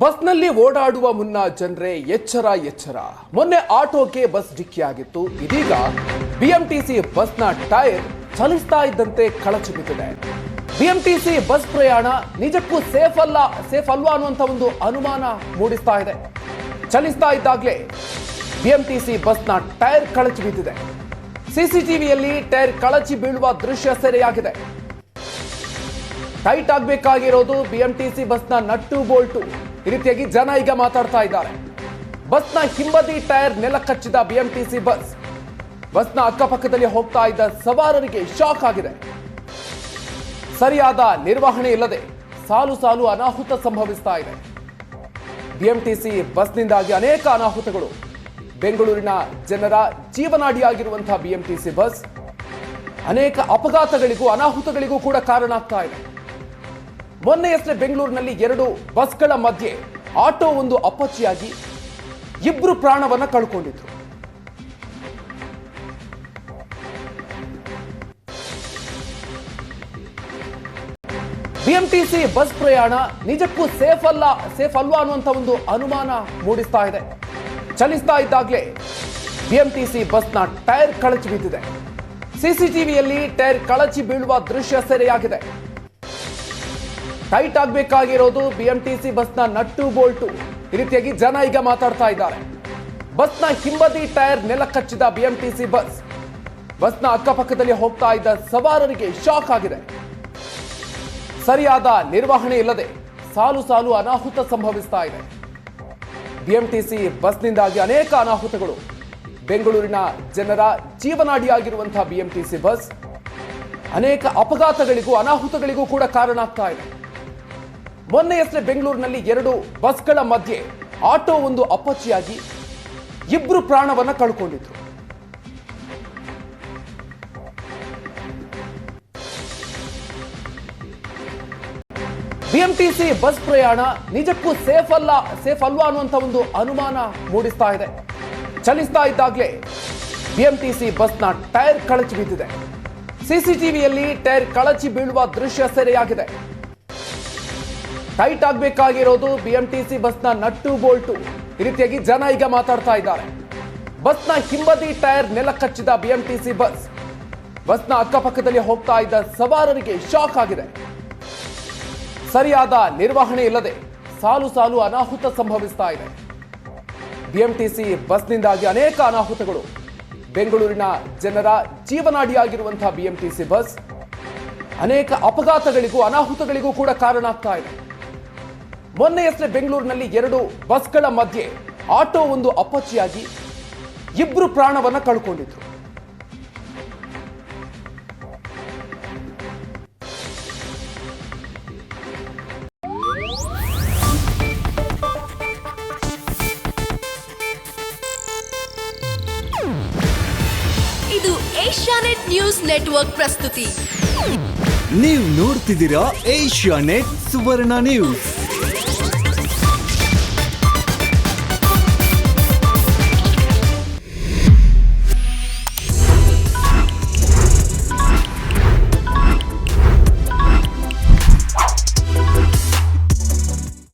ಬಸ್ನಲ್ಲಿ ಓಡಾಡುವ ಮುನ್ನ ಜನರೇ ಎಚ್ಚರ ಎಚ್ಚರ. ಮೊನ್ನೆ ಆಟೋಗೆ ಬಸ್ ಡಿಕ್ಕಿಯಾಗಿತ್ತು. ಇದೀಗ ಬಿಎಂಟಿಸಿ ಬಸ್ನ ಟೈರ್ ಚಲಿಸ್ತಾ ಇದ್ದಂತೆ ಕಳಚಿ ಬಿದ್ದಿದೆ. ಬಿಎಂಟಿಸಿ ಬಸ್ ಪ್ರಯಾಣ ನಿಜಕ್ಕೂ ಸೇಫ್ ಅಲ್ಲ, ಸೇಫ್ ಅಲ್ವಾ ಅನ್ನುವಂಥ ಒಂದು ಅನುಮಾನ ಮೂಡಿಸ್ತಾ ಇದೆ. ಚಲಿಸ್ತಾ ಇದ್ದಾಗಲೇ ಬಿಎಂಟಿಸಿ ಬಸ್ನ ಟೈರ್ ಕಳಚಿ ಬಿದ್ದಿದೆ. ಸಿಸಿಟಿವಿಯಲ್ಲಿ ಟೈರ್ ಕಳಚಿ ಬೀಳುವ ದೃಶ್ಯ ಸೆರೆಯಾಗಿದೆ. ಟೈಟ್ ಆಗಬೇಕಾಗಿರೋದು ಬಿಎಂಟಿಸಿ ಬಸ್ನ ನಟ್ಟು ಬೋಲ್ಟು. ಈ ರೀತಿಯಾಗಿ ಜನ ಈಗ ಮಾತಾಡ್ತಾ ಇದ್ದಾರೆ. ಬಸ್ನ ಹಿಂಬದಿ ಟೈರ್ ನೆಲ ಕಚ್ಚಿದ ಬಿಎಂಟಿಸಿ ಬಸ್. ಬಸ್ನ ಅಕ್ಕಪಕ್ಕದಲ್ಲಿ ಹೋಗ್ತಾ ಇದ್ದ ಸವಾರರಿಗೆ ಶಾಕ್ ಆಗಿದೆ. ಸರಿಯಾದ ನಿರ್ವಹಣೆ ಇಲ್ಲದೆ ಸಾಲು ಸಾಲು ಅನಾಹುತ ಸಂಭವಿಸ್ತಾ ಇದೆ. ಬಿಎಂಟಿಸಿ ಬಸ್ನಿಂದಾಗಿ ಅನೇಕ ಅನಾಹುತಗಳು. ಬೆಂಗಳೂರಿನ ಜನರ ಜೀವನಾಡಿಯಾಗಿರುವಂತಹ ಬಿಎಂಟಿಸಿ ಬಸ್ ಅನೇಕ ಅಪಘಾತಗಳಿಗೂ ಅನಾಹುತಗಳಿಗೂ ಕೂಡ ಕಾರಣ ಆಗ್ತಾ ಇದೆ. ಮೊನ್ನೆಯಷ್ಟೇ ಬೆಂಗಳೂರಿನಲ್ಲಿ ಎರಡು ಬಸ್ಗಳ ಮಧ್ಯೆ ಆಟೋ ಒಂದು ಅಪ್ಪಚ್ಚಿಯಾಗಿ ಇಬ್ರು ಪ್ರಾಣವನ್ನ ಕಳ್ಕೊಂಡಿದ್ರು. ಬಿಎಂಟಿಸಿ ಬಸ್ ಪ್ರಯಾಣ ನಿಜಕ್ಕೂ ಸೇಫ್ ಅಲ್ಲ, ಸೇಫ್ ಅಲ್ವಾ ಅನ್ನುವಂಥ ಒಂದು ಅನುಮಾನ ಮೂಡಿಸ್ತಾ ಇದೆ. ಚಲಿಸ್ತಾ ಇದ್ದಾಗಲೇ ಬಿಎಂಟಿಸಿ ಬಸ್ನ ಟೈರ್ ಕಳಚಿ ಬಿದ್ದಿದೆ. ಸಿಸಿಟಿವಿಯಲ್ಲಿ ಟೈರ್ ಕಳಚಿ ಬೀಳುವ ದೃಶ್ಯ ಸೆರೆಯಾಗಿದೆ. ಟೈಟ್ ಆಗಬೇಕಾಗಿರೋದು ಬಿಎಂಟಿಸಿ ಬಸ್ನ ನಟ್ಟು ಬೋಲ್ಟು. ಈ ರೀತಿಯಾಗಿ ಜನ ಈಗ ಮಾತಾಡ್ತಾ ಇದ್ದಾರೆ. ಬಸ್ನ ಹಿಂಬದಿ ಟೈರ್ ನೆಲ ಕಚ್ಚಿದ ಬಿಎಂಟಿಸಿ ಬಸ್. ಬಸ್ನ ಅಕ್ಕಪಕ್ಕದಲ್ಲಿ ಹೋಗ್ತಾ ಇದ್ದ ಸವಾರರಿಗೆ ಶಾಕ್ ಆಗಿದೆ. ಸರಿಯಾದ ನಿರ್ವಹಣೆ ಇಲ್ಲದೆ ಸಾಲು ಸಾಲು ಅನಾಹುತ ಸಂಭವಿಸ್ತಾ ಇದೆ. ಬಿಎಂಟಿಸಿ ಬಸ್ನಿಂದಾಗಿ ಅನೇಕ ಅನಾಹುತಗಳು. ಬೆಂಗಳೂರಿನ ಜನರ ಜೀವನಾಡಿಯಾಗಿರುವಂತಹ ಬಿಎಂಟಿಸಿ ಬಸ್ ಅನೇಕ ಅಪಘಾತಗಳಿಗೂ ಅನಾಹುತಗಳಿಗೂ ಕೂಡ ಕಾರಣ ಆಗ್ತಾ ಇದೆ. ಮೊನ್ನೆಯಷ್ಟೇ ಬೆಂಗಳೂರಿನಲ್ಲಿ ಎರಡು ಬಸ್ಗಳ ಮಧ್ಯೆ ಆಟೋ ಒಂದು ಅಪ್ಪಚ್ಚಿಯಾಗಿ ಇಬ್ರು ಪ್ರಾಣವನ್ನ ಕಳ್ಕೊಂಡಿದ್ರು. ಬಿಎಂಟಿಸಿ ಬಸ್ ಪ್ರಯಾಣ ನಿಜಕ್ಕೂ ಸೇಫ್ ಅಲ್ಲ, ಸೇಫ್ ಅಲ್ವಾ ಅನ್ನುವಂಥ ಒಂದು ಅನುಮಾನ ಮೂಡಿಸ್ತಾ ಇದೆ. ಚಲಿಸ್ತಾ ಇದ್ದಾಗಲೇ ಬಿಎಂಟಿಸಿ ಬಸ್ನ ಟೈರ್ ಕಳಚಿ ಬಿದ್ದಿದೆ. ಸಿಸಿಟಿವಿಯಲ್ಲಿ ಟೈರ್ ಕಳಚಿ ಬೀಳುವ ದೃಶ್ಯ ಸೆರೆಯಾಗಿದೆ. ಟೈಟ್ ಆಗಬೇಕಾಗಿರೋದು ಬಿಎಂಟಿಸಿ ಬಸ್ನ ನಟ್ಟು ಬೋಲ್ಟು. ಈ ರೀತಿಯಾಗಿ ಜನ ಈಗ ಮಾತಾಡ್ತಾ ಇದ್ದಾರೆ. ಬಸ್ನ ಹಿಂಬದಿ ಟೈರ್ ನೆಲ ಕಚ್ಚಿದ ಬಿಎಂಟಿಸಿ ಬಸ್. ಬಸ್ನ ಅಕ್ಕಪಕ್ಕದಲ್ಲಿ ಹೋಗ್ತಾ ಇದ್ದ ಸವಾರರಿಗೆ ಶಾಕ್ ಆಗಿದೆ. ಸರಿಯಾದ ನಿರ್ವಹಣೆ ಇಲ್ಲದೆ ಸಾಲು ಸಾಲು ಅನಾಹುತ ಸಂಭವಿಸ್ತಾ ಇದೆ. ಬಿಎಂಟಿಸಿ ಬಸ್ನಿಂದಾಗಿ ಅನೇಕ ಅನಾಹುತಗಳು. ಬೆಂಗಳೂರಿನ ಜನರ ಜೀವನಾಡಿಯಾಗಿರುವಂತಹ ಬಿಎಂಟಿಸಿ ಬಸ್. ಅನೇಕ ಅಪಘಾತಗಳಿಗೂ ಅನಾಹುತಗಳಿಗೂ ಕೂಡ ಕಾರಣ ಆಗ್ತಾ ಇದೆ. ಮೊನ್ನೆಯಷ್ಟೇ ಬೆಂಗಳೂರಿನಲ್ಲಿ ಎರಡು ಬಸ್ಗಳ ಮಧ್ಯೆ ಆಟೋ ಒಂದು ಅಪಚಿಯಾಗಿ ಇಬ್ರು ಪ್ರಾಣವನ್ನ ಕಳ್ಕೊಂಡಿದ್ರು. ಇದು ಏಷ್ಯಾನೆಟ್ ನ್ಯೂಸ್ ನೆಟ್ವರ್ಕ್ ಪ್ರಸ್ತುತಿ. ನೀವು ನೋಡ್ತಿದ್ದೀರಾ ಏಷ್ಯಾ ನೆಟ್ ಸುವರ್ಣ ನ್ಯೂಸ್.